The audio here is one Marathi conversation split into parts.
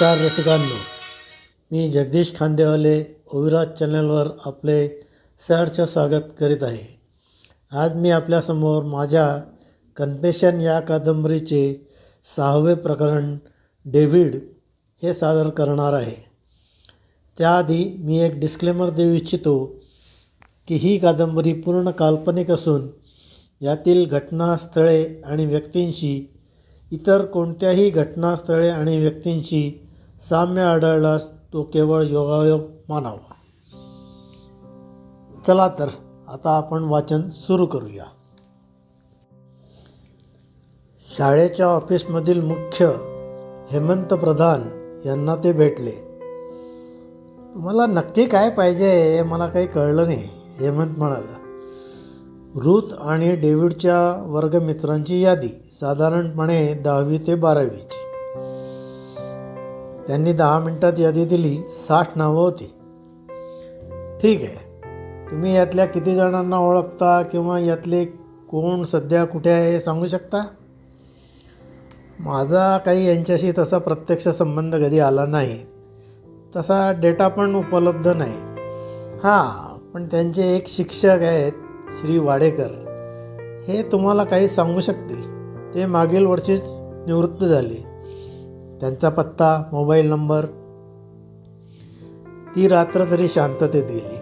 नमस्कार रसिकांनो. मी जगदीश खांदेवाले ओविराज चॅनलवर आपले सहर्ष स्वागत करीत आहे. आज मी आपल्यासमोर माझ्या कन्फेशन या कादंबरीचे सहावे प्रकरण डेव्हिड हे सादर करणार आहे. त्याआधी मी एक डिस्क्लेमर देऊ इच्छितो की ही कादंबरी पूर्ण काल्पनिक असून यातील घटनास्थळे आणि व्यक्तींशी इतर कोणत्याही घटनास्थळे आणि व्यक्तींशी साम्य आढळल्यास तो केवळ योगायोग मानावा. चला तर आता आपण वाचन सुरू करूया. शाळेच्या ऑफिसमधील मुख्य हेमंत प्रधान यांना ते भेटले. तुम्हाला नक्की काय पाहिजे हे मला काही कळलं नाही हेमंत म्हणाला. रूथ आणि डेव्हिडच्या वर्गमित्रांची यादी साधारणपणे दहावी ते बारावीची. त्यांनी दहा मिनटात यादी दिली साठ नावं होती. ठीक आहे. तुम्ही यातल्या किती जणांना ओळखता किंवा यातले कोण सध्या कुठे आहे हे सांगू शकता? माझा काही यांच्याशी तसा प्रत्यक्ष संबंध कधी आला नाही. तसा डेटा पण उपलब्ध नाही. हां पण त्यांचे एक शिक्षक आहेत श्री वाडेकर. हे तुम्हाला काही सांगू शकतील. ते मागील वर्षीच निवृत्त झाले. त्यांचा पत्ता मोबाईल नंबर. ती रात्र तरी शांततेत गेली.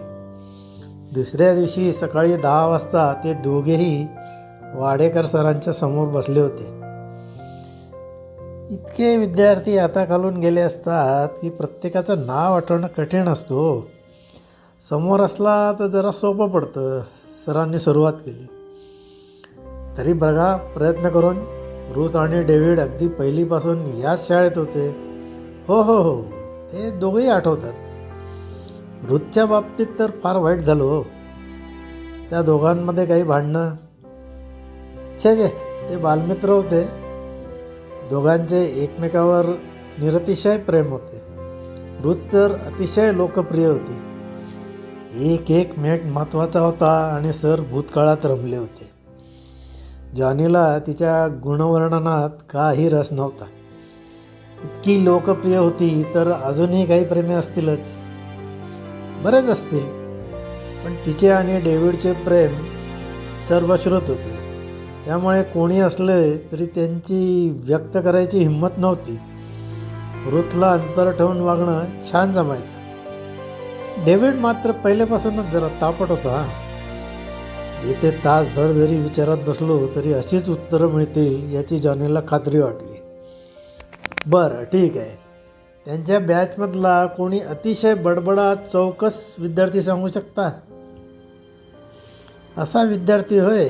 दुसऱ्या दिवशी सकाळी दहा वाजता ते दोघेही वाडेकर सरांच्या समोर बसले होते. इतके विद्यार्थी आता खालून गेले असतात की प्रत्येकाचं नाव आठवणं कठीण असतो हो. समोर असला तर जरा सोपं पडतं सरांनी सुरुवात केली. तरी बघा प्रयत्न करून रूथ आणि डेव्हिड अगदी पहिलीपासून याच शाळेत होते. हो हो हो ते दोघेही आठवतात. रूथच्या बाबतीत तर फार वाईट झालं हो. त्या दोघांमध्ये काही भांडणं. छे छे ते बालमित्र होते. दोघांचे एकमेकावर निरतिशय प्रेम होते. रूथ तर अतिशय लोकप्रिय होती. एक एक मिनिट महत्त्वाचा होता आणि सर भूतकाळात रमले होते. जॉनीला तिच्या गुणवर्णनात काही रस नव्हता. इतकी लोकप्रिय होती तर अजूनही काही प्रेमी असतीलच. बरेच असतील पण तिचे आणि डेव्हिडचे प्रेम सर्वश्रुत होते. त्यामुळे कोणी असले तरी त्यांची व्यक्त करायची हिंमत नव्हती. रुथला अंतर ठेवून वागणं छान जमायचं. डेव्हिड मात्र पहिल्यापासूनच जरा तापट होता येथे तासभर जरी विचारात बसलो तरी अशीच उत्तरं मिळतील याची जॉनीला खात्री वाटली. बरं ठीक आहे. त्यांच्या बॅचमधला कोणी अतिशय बडबडा चौकस विद्यार्थी सांगू शकता? असा विद्यार्थी होय.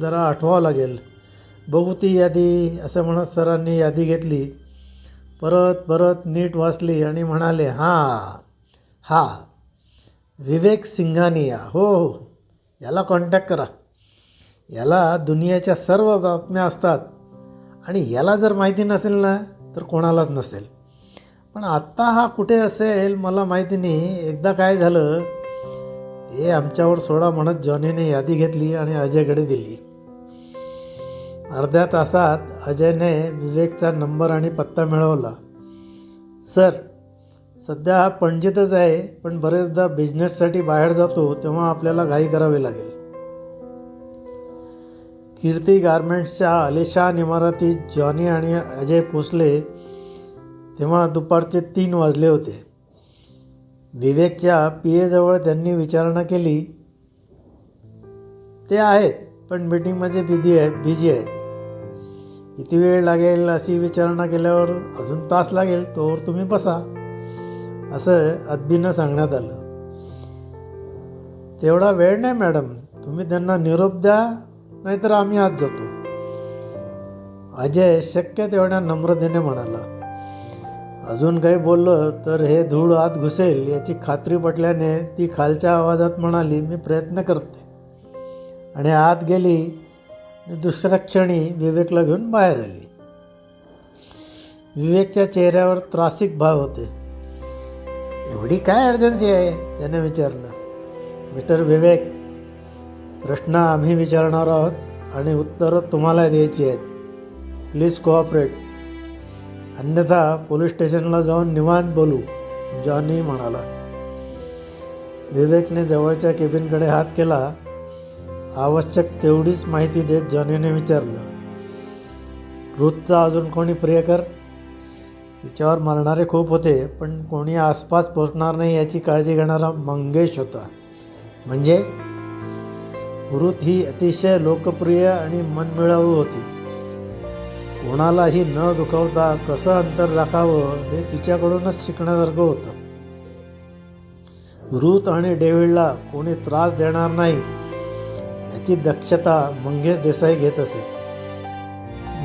जरा आठवावं लागेल. बघू ती यादी असं म्हणत सरांनी यादी घेतली. परत परत नीट वाचली आणि म्हणाले हां हा. विवेक सिंघानिया हो हो. याला कॉन्टॅक्ट करा. याला दुनियाच्या सर्व बातम्या असतात. आणि याला जर माहिती नसेल ना तर कोणालाच नसेल. पण आत्ता हा कुठे असेल मला माहिती नाही. एकदा काय झालं हे आमच्यावर सोडा म्हणत जॉनीने यादी घेतली आणि अजयकडे दिली. अर्ध्या तासात अजयने विवेकचा नंबर आणि पत्ता मिळवला. सर सध्या हा पणजीतच आहे पण बरेचदा बिझनेससाठी बाहेर जातो तेव्हा आपल्याला घाई करावी लागेल. कीर्ती गारमेंट्सच्या आलिशान इमारतीत जॉनी आणि अजय पोचले तेव्हा दुपारचे तीन वाजले होते. विवेकच्या पी एजवळ त्यांनी विचारणा केली. ते आहेत पण मीटिंगमध्ये बिझी आहे बिझी आहेत. किती वेळ लागेल अशी विचारणा केल्यावर अजून तास लागेल तोवर तुम्ही बसा. असं अदबीनं सांगण्यात आलं. तेवढा वेळ नाही मॅडम. तुम्ही त्यांना निरोप द्या नाहीतर आम्ही आत जातो. अजय शक्य तेवढ्या नम्रतेने म्हणाला अजून काही बोललं तर हे धूळ आत घुसेल याची खात्री पटल्याने ती खालच्या आवाजात म्हणाली मी प्रयत्न करते. आणि आत गेली दुसऱ्या क्षणी विवेकला घेऊन बाहेर आली. विवेकच्या चेहऱ्यावर त्रासिक भाव होते. एवढी काय अर्जन्सी आहे? त्याने विचारलं. मिस्टर विवेक प्रश्न आम्ही विचारणार आहोत आणि उत्तरं तुम्हाला द्यायची आहेत. प्लीज कोऑपरेट अन्यथा पोलीस स्टेशनला जाऊन निवांत बोलू जॉनी म्हणाला. विवेकने जवळच्या केबिनकडे हात केला. आवश्यक तेवढीच माहिती देत जॉनीने विचारलं. रुथचा अजून कोणी प्रियकर तिच्यावर मरणारे खूप होते पण कोणी आसपास पोचणार नाही याची काळजी घेणारा मंगेश होता. म्हणजे? वृत ही अतिशय लोकप्रिय आणि मनमिळावू होती. कोणालाही न दुखवता कसं अंतर राखावं हे तिच्याकडूनच शिकण्यासारखं होतं. रुथ आणि डेव्हिडला कोणी त्रास देणार नाही याची दक्षता मंगेश देसाई घेत असे.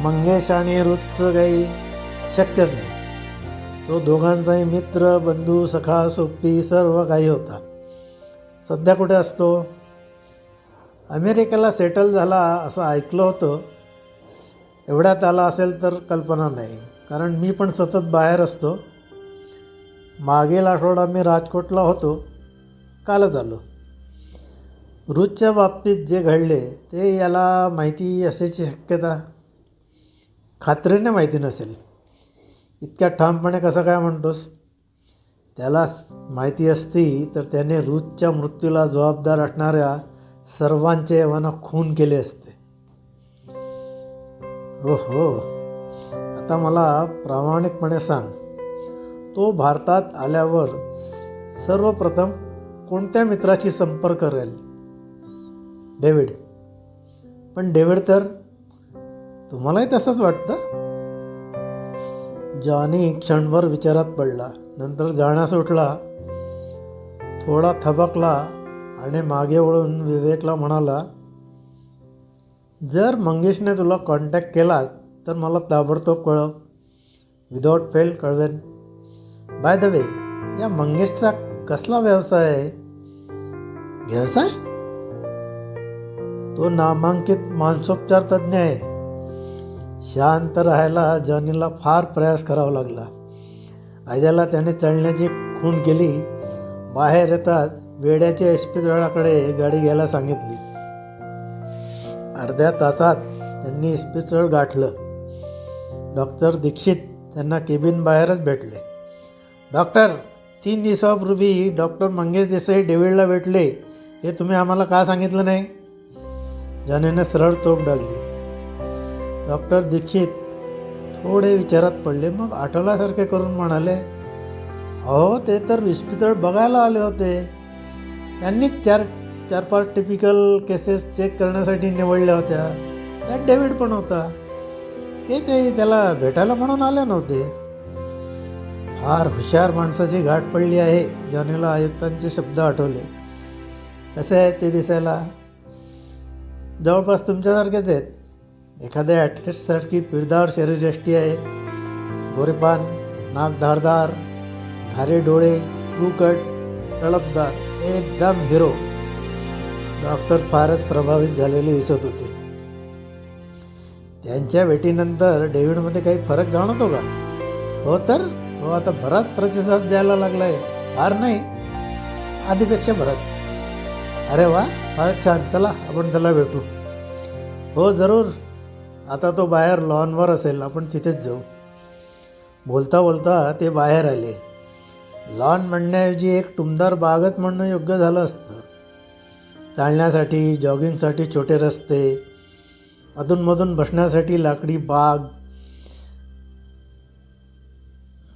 मंगेश आणि रुतचं काही शक्यच नाही. तो दोघांचाही मित्र बंधू सखा सोबती सर्व काही होता. सध्या कुठे असतो? अमेरिकेला सेटल झाला असं ऐकलं होतं. एवढ्यात आला असेल तर कल्पना नाही कारण मी पण सतत बाहेर असतो. मागील आठवडा मी राजकोटला होतो. कालच आलो. रुचच्या बाबतीत जे घडले ते याला माहिती असायची शक्यता? खात्रीने माहिती नसेल. इतक्या ठामपणे कसं काय म्हणतोस? त्याला माहिती असती तर त्याने रूथच्या मृत्यूला जबाबदार असणाऱ्या सर्वांचे यवाना खून केले असते. हो हो आता मला प्रामाणिकपणे सांग. तो भारतात आल्यावर सर्वप्रथम कोणत्या मित्राशी संपर्क करेल? डेव्हिड. पण डेव्हिड तर तुम्हालाही तसंच वाटतं? जॉनी क्षणभर विचारात पडला. नंतर जाण्यास उठला थोडा थबकला आणि मागे वळून विवेकला म्हणाला जर मंगेशने तुला कॉन्टॅक्ट केलास तर मला ताबडतोब कळव. विदाऊट फेल कळवेन. बाय द वे या मंगेशचा कसला व्यवसाय आहे? व्यवसाय? तो नामांकित मानसोपचार तज्ज्ञ आहे. शांत राहायला जॉनीला फार प्रयास करावा लागला. आजाला त्याने चढण्याची खूण केली. बाहेर येताच वेड्याच्या इस्पितळाकडे गाडी घ्यायला सांगितली. अर्ध्या तासात त्यांनी इस्पितळ गाठलं. डॉक्टर दीक्षित त्यांना केबिन बाहेरच भेटले. डॉक्टर तीन दिवसापूर्वी डॉक्टर मंगेश देसाई डेव्हिडला भेटले. हे तुम्ही आम्हाला का सांगितलं नाही? जॉनीने सरळ तोप डागली. डॉक्टर दीक्षित थोडे विचारात पडले. मग आठवल्यासारखे करून म्हणाले अहो ते तर इस्पितळ बघायला आले होते. त्यांनीच चार चार पाच टिपिकल केसेस चेक करण्यासाठी निवडल्या होत्या. त्यात डेव्हिड पण होता. हे ते त्याला भेटायला म्हणून आले नव्हते. फार हुशार माणसाची गाठ पडली आहे जॉनीला आयुक्तांचे शब्द आठवले. कसे आहेत ते दिसायला? जवळपास तुमच्यासारखेच आहेत. एखाद्या ॲथलीटसाठी पिळदार शरीरयष्टी आहे. गोरेपान नाक धारदार घारे डोळे क्रूकट तळपदार एकदम हिरो डॉक्टर फारच प्रभावित झालेले दिसत होते. त्यांच्या भेटीनंतर डेव्हिडमध्ये काही फरक जाणवतो का? हो तर? तो आता बराच प्रतिसाद द्यायला लागला आहे फार नाही. आधीपेक्षा बराच. अरे वा फारच छान. चला आपण त्याला भेटू. हो जरूर. आता तो बाहेर लॉनवर असेल आपण तिथेच जाऊ. बोलता बोलता ते बाहेर आले. लॉन म्हणण्याऐवजी एक टुमदार बागच म्हणणं योग्य झालं असतं. चालण्यासाठी जॉगिंगसाठी छोटे रस्ते अधूनमधून बसण्यासाठी लाकडी बाग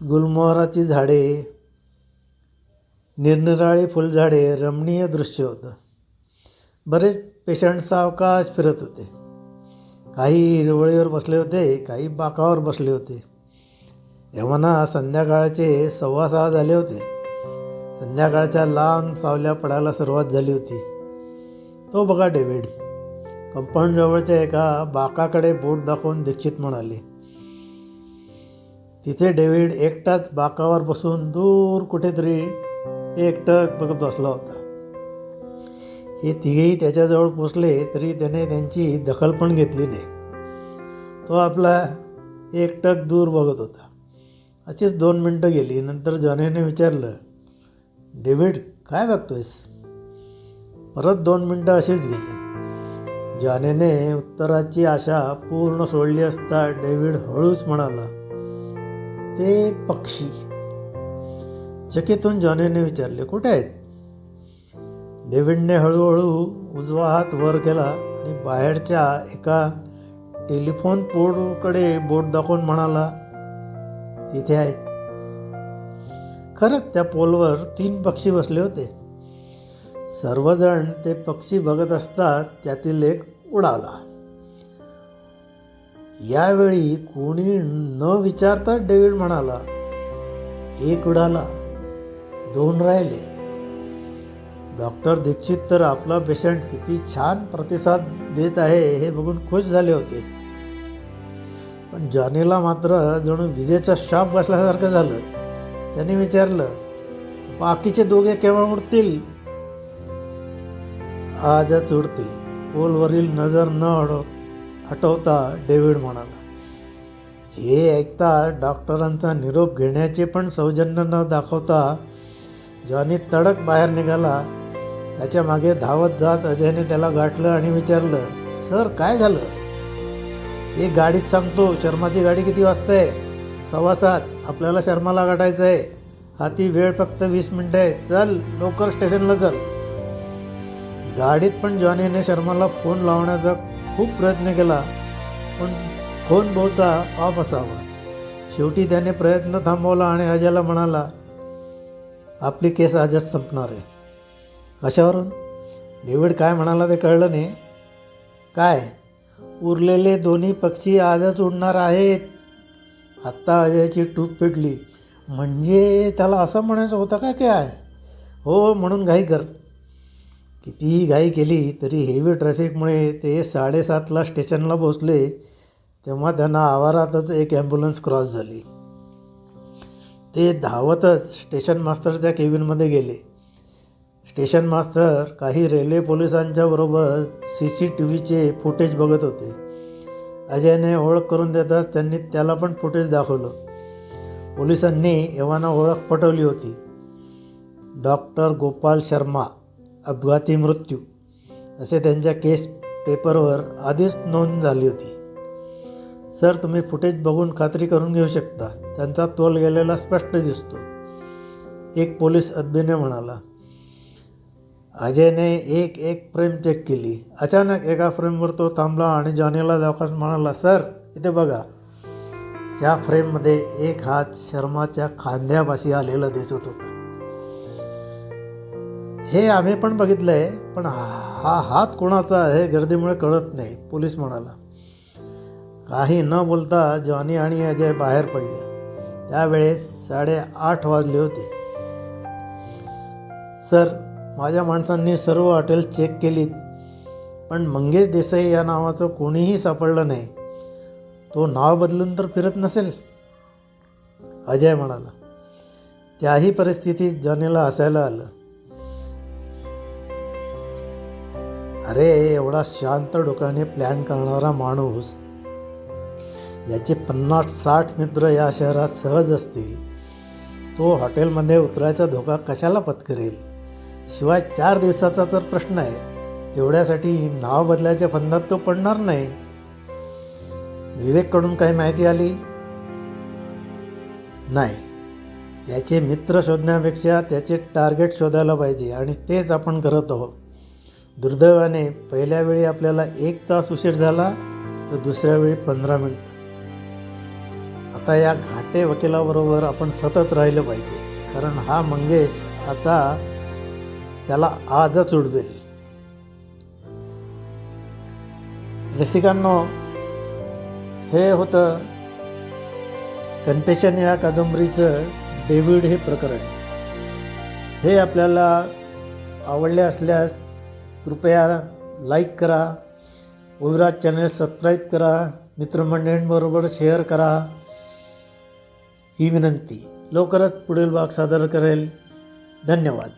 गुलमोहराची झाडे निरनिराळी फुलझाडे रमणीय दृश्य होतं. बरेच पेशंट सावकाश फिरत होते. काही हिरवळीवर बसले होते काही बाकावर बसले होते. यमाना संध्याकाळचे सव्वा सहा झाले होते. संध्याकाळच्या लांब सावल्या पडायला सुरुवात झाली होती. तो बघा डेव्हिड कंपाऊंडजवळच्या एका बाकाकडे बोट दाखवून दीक्षित म्हणाले तिथे डेव्हिड एकटाच बाकावर बसून दूर कुठेतरी एकटक बघत बसला होता. हे तिघेही त्याच्याजवळ पोचले तरी त्याने त्यांची दखल पण घेतली नाही. तो आपला एकटक दूर बघत होता. अशीच दोन मिनटं गेली. नंतर जॉनीने विचारलं डेव्हिड काय बघतोयस? परत दोन मिनटं अशीच गेली. जॉनीने उत्तराची आशा पूर्ण सोडली असता डेव्हिड हळूच म्हणाला ते पक्षी. चकितून जॉनीने विचारले कुठे आहेत? डेव्हिडने हळूहळू उजवा हात वर केला आणि बाहेरच्या एका टेलिफोन पोलकडे बोट दाखवून म्हणाला तिथे आहेत खरंच त्या पोलवर तीन पक्षी बसले होते. सर्वजण ते पक्षी बघत असतात त्यातील एक उडाला. यावेळी कोणी न विचारता डेव्हिड म्हणाला एक उडाला दोन राहिले. डॉक्टर दीक्षित तर आपला पेशंट किती छान प्रतिसाद देत आहे हे बघून खुश झाले होते. पण जॉनीला मात्र जणू विजेचा शॉप बसल्यासारखं झालं. त्याने विचारलं बाकीचे दोघे केव्हा उडतील? आजच उडतील. पोलवरील नजर न हटवता डेव्हिड म्हणाला. हे ऐकता डॉक्टरांचा निरोप घेण्याचे पण सौजन्य न दाखवता जॉनी तडक बाहेर निघाला त्याच्यामागे धावत जात अजयने त्याला गाठलं आणि विचारलं सर काय झालं? एक गाडीत सांगतो शर्माची गाडी किती वाजता? आहे सव्वा सात आपल्याला शर्माला गाठायचं आहे हा ती वेळ फक्त वीस मिनटं आहे. चल लवकर स्टेशनला चल. गाडीत पण जॉनीने शर्माला फोन लावण्याचा खूप प्रयत्न केला पण फोन बहुता ऑफ असावा. शेवटी त्याने प्रयत्न थांबवला आणि अजयला म्हणाला आपली केस आजच संपणार आहे. कशावरून? डेव्हिड काय म्हणाला ते कळलं नाही. काय? उरलेले दोन्ही पक्षी आजच उडणार आहेत. आत्ता अजयची टूप पेटली. म्हणजे त्याला असं म्हणायचं होतं का काय? हो म्हणून घाई कर. कितीही घाई केली तरी हेवी ट्रॅफिकमुळे ते साडेसातला स्टेशनला पोचले तेव्हा त्यांना आवारातच एक ॲम्ब्युलन्स क्रॉस झाली. ते धावतच स्टेशन मास्तरच्या केबिनमध्ये गेले. स्टेशन मास्तर काही रेल्वे पोलिसांच्या बरोबर सी सी टी व्हीचे फुटेज बघत होते. अजयने ओळख करून देताच त्यांनी त्याला पण फुटेज दाखवलं. पोलिसांनी एव्हाना ओळख पटवली होती. डॉक्टर गोपाल शर्मा अपघाती मृत्यू असे त्यांच्या केस पेपरवर आधीच नोंद झाली होती. सर तुम्ही फुटेज बघून खात्री करून घेऊ शकता. त्यांचा तोल गेलेला स्पष्ट दिसतो. एक पोलीस अदबीने म्हणाला अजयने एक एक फ्रेम चेक केली. अचानक एका फ्रेमवर तो थांबला आणि जॉनीला दाखवत म्हणाला सर इथे बघा. त्या फ्रेममध्ये एक हात शर्माच्या खांद्यापाशी आलेला दिसत होता. हे आम्ही पण बघितलं आहे पण हा हात कोणाचा आहे गर्दीमुळे कळत नाही पोलीस म्हणाला. काही न बोलता जॉनी आणि अजय बाहेर पडले. त्यावेळेस साडेआठ वाजले होते. सर माझ्या माणसांनी सर्व हॉटेल चेक केलीत पण मंगेश देसाई या नावाचं कोणीही सापडलं नाही. तो नाव बदलून तर फिरत नसेल? अजय म्हणाला. त्याही परिस्थितीत जॉनीला हसायला आलं. अरे एवढा शांत डोक्याने प्लॅन करणारा माणूस याचे पन्नास साठ मित्र या शहरात सहज असतील. तो हॉटेलमध्ये उतरायचा धोका कशाला पत्करेल? शिवाय चार दिवसाचा तर प्रश्न आहे. तेवढ्यासाठी नाव बदलायच्या फंदात तो पडणार नाही. विवेककडून काही माहिती आली? नाही. त्याचे मित्र शोधण्यापेक्षा त्याचे टार्गेट शोधायला पाहिजे आणि तेच आपण करत आहोत. दुर्दैवाने पहिल्या वेळी आपल्याला एक तास उशीर झाला तर दुसऱ्या वेळी पंधरा मिनिट. आता या घाटे वकिलाबरोबर आपण सतत राहिलं पाहिजे कारण हा मंगेश आता त्याला आजच उडवेल. रसिकांनो हे होतं कन्फेशन या कादंबरीचं डेव्हिड हे प्रकरण. हे आपल्याला आवडले असल्यास कृपया लाईक करा ओविराज चॅनल सबस्क्राईब करा मित्रमंडळींबरोबर शेअर करा. ही विनंती. लवकरच पुढील भाग सादर करेल. धन्यवाद.